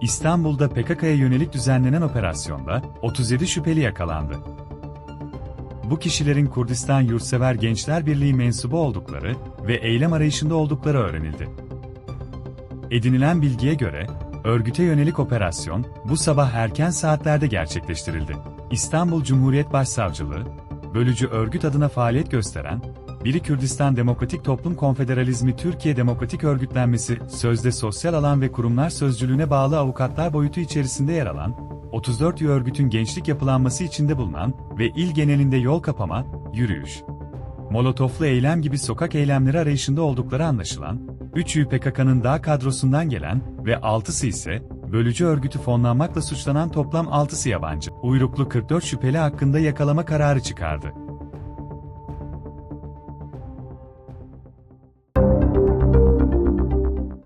İstanbul'da PKK'ya yönelik düzenlenen operasyonda 37 şüpheli yakalandı. Bu kişilerin Kurdistan Yurtsever Gençler Birliği mensubu oldukları ve eylem arayışında oldukları öğrenildi. Edinilen bilgiye göre, örgüte yönelik operasyon bu sabah erken saatlerde gerçekleştirildi. İstanbul Cumhuriyet Başsavcılığı, bölücü örgüt adına faaliyet gösteren, biri Kürdistan Demokratik Toplum Konfederalizmi Türkiye Demokratik Örgütlenmesi, sözde sosyal alan ve kurumlar sözcülüğüne bağlı avukatlar boyutu içerisinde yer alan, 34 üye örgütün gençlik yapılanması içinde bulunan ve il genelinde yol kapama, yürüyüş, molotoflu eylem gibi sokak eylemleri arayışında oldukları anlaşılan, 3 üye PKK'nın dağ kadrosundan gelen ve 6'sı ise bölücü örgütü fonlanmakla suçlanan toplam 6'sı yabancı. Uyruklu 44 şüpheli hakkında yakalama kararı çıkardı.